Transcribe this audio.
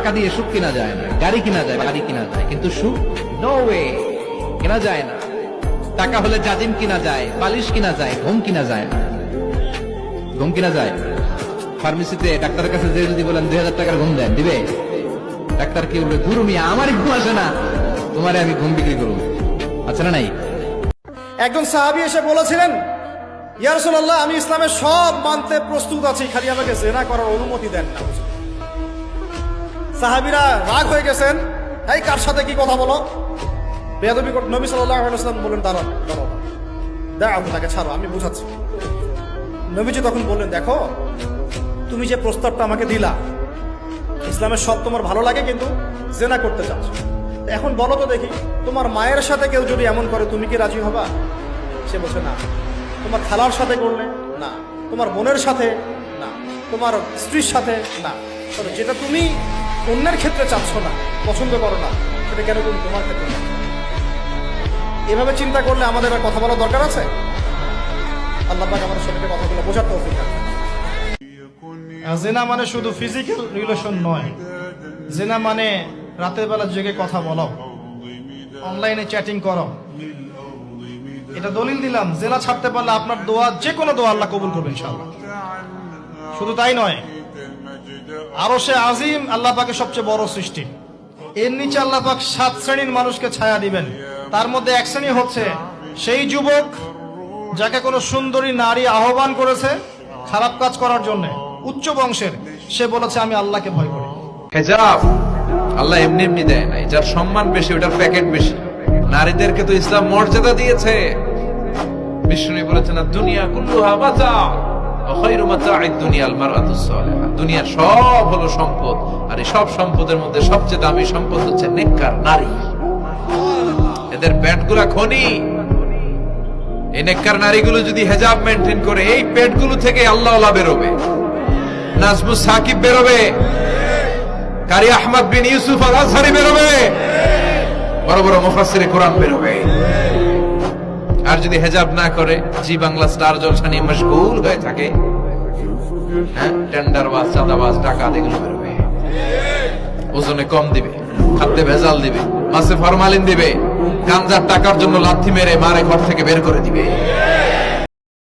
টাকা দিয়ে সুখ কিনা যায় না, গাড়ি কিনা যায়, বাড়ি কিনা যায়, কিন্তু সুখ নো ওয়ে কেনা যায় না। টাকা হলে জাজিম কিনা যায়, বালিশ কিনা যায়, ঘুম কিনা যায় না। ঘুম কিনা যায়? ফার্মেসিতে ডাক্তারের কাছে যে যদি বলেন দুই হাজার টাকার ঘুম দেন, দিবে? ডাক্তার কি বলবে গুরু মিয়া আমারই ঘুম আসে না, তোমারে আমি ঘুম বিক্রি করব। আচ্ছা না নাই? একজন সাহাবি এসে বলেছিলেন ইয়ারসোল্লাহ আমি ইসলামের সব মানতে প্রস্তুত আছি, খালি আমাকে জেনা করার অনুমতি দেন না সাহাবিরা রাগ হয়ে গেছেন। এই কার সাথে কি কথা বলো? বেয়াদবি কর- নবী সাল্লাম বললেন দাঁড়ান দাঁড়াও দেখো তাকে ছাড়ো, আমি বুঝাচ্ছি। নবীজি তখন বললেন, দেখো, তুমি যে প্রস্তাবটা আমাকে দিলা, ইসলামের সব তোমার ভালো লাগে কিন্তু জেনা করতে চাচ্ছ। এখন বলো তো দেখি, তোমার মায়ের সাথে কেউ যদি এমন করে, তুমি কি রাজি হবা? সে বলছে, না। তোমার খালার সাথে করলে? না। তোমার বোনের সাথে? না। তোমার স্ত্রীর সাথে? না। তবে যেটা তুমি অন্যের ক্ষেত্রে চাচ্ছ না, পছন্দ করো না, সেটা কেন তুমি তোমার ক্ষেত্রে? এভাবে চিন্তা করলে আমাদের আর কথা বলার দরকার আছে? আল্লাহ পাক আমাদের সবাইকে কথাগুলো বোঝার তৌফিক। জেনা মানে শুধু ফিজিক্যাল রিলেশন নয়। জেনা মানে রাতের বেলা জেগে কথা বলো। অনলাইনে চ্যাটিং করো। এটা দলিল দিলাম, জেনা ছাড়তে পারলে আপনার দোয়া, যে কোনো দোয়া আল্লাহ কবুল করবেন ইনশাআল্লাহ। শুধু তাই নয় আরও সে আজিম আল্লাহ পাকের সবচেয়ে বড় সৃষ্টি। এর নিচে আল্লাহ পাক সাত শ্রেণির মানুষকে ছায়া দিবেন। তার মধ্যে এক শ্রেণি হচ্ছে সেই যুবক যাকে কোনো সুন্দরী নারী আহ্বান করেছে খারাপ কাজ করার জন্য। উচ্চ বংশের। সে বলেছে, আমি আল্লাহকে ভয় করি। হেজাব আল্লাহ এমনি এমনি দেয় নাই। যার সম্মান বেশি, ওটার প্যাকেট বেশি। নারীদেরকে তো ইসলাম মর্যাদা দিয়েছে। বিষ্ণু বলেছেন না দুনিয়া কুল্লুহা মাতা দুনিয়ার সব হলো সম্পদ, আর এই সব সম্পদের মধ্যে সবচেয়ে দামি সম্পদ হচ্ছে নেককার নারী। এদের পেটগুলা খনি। এই নেককার নারীগুলো যদি হেজাব মেনটেন করে, এই পেটগুলো থেকে আল্লাহ আল্লাহ বেরোবে। নাজমুস সাকিব বেরোবে। কারি আহমদ বিন ইউসুফ আল আজহারি বেরোবে। বড় বড় মুফাসসিরে কোরআন বেরোবে। আর যদি হেজাব না করে, জি বাংলা স্টার জলসা নিয়ে মশগুল হয়ে থাকে। টেন্ডার বাস টাকা বেরোবে। ওজনে কম দিবে, খাদ্যে ভেজাল দিবে, মাসে ফরমালিন দিবে, গাঞ্জার টাকার জন্য লাথি মেরে মারে ঘর থেকে বের করে দিবে।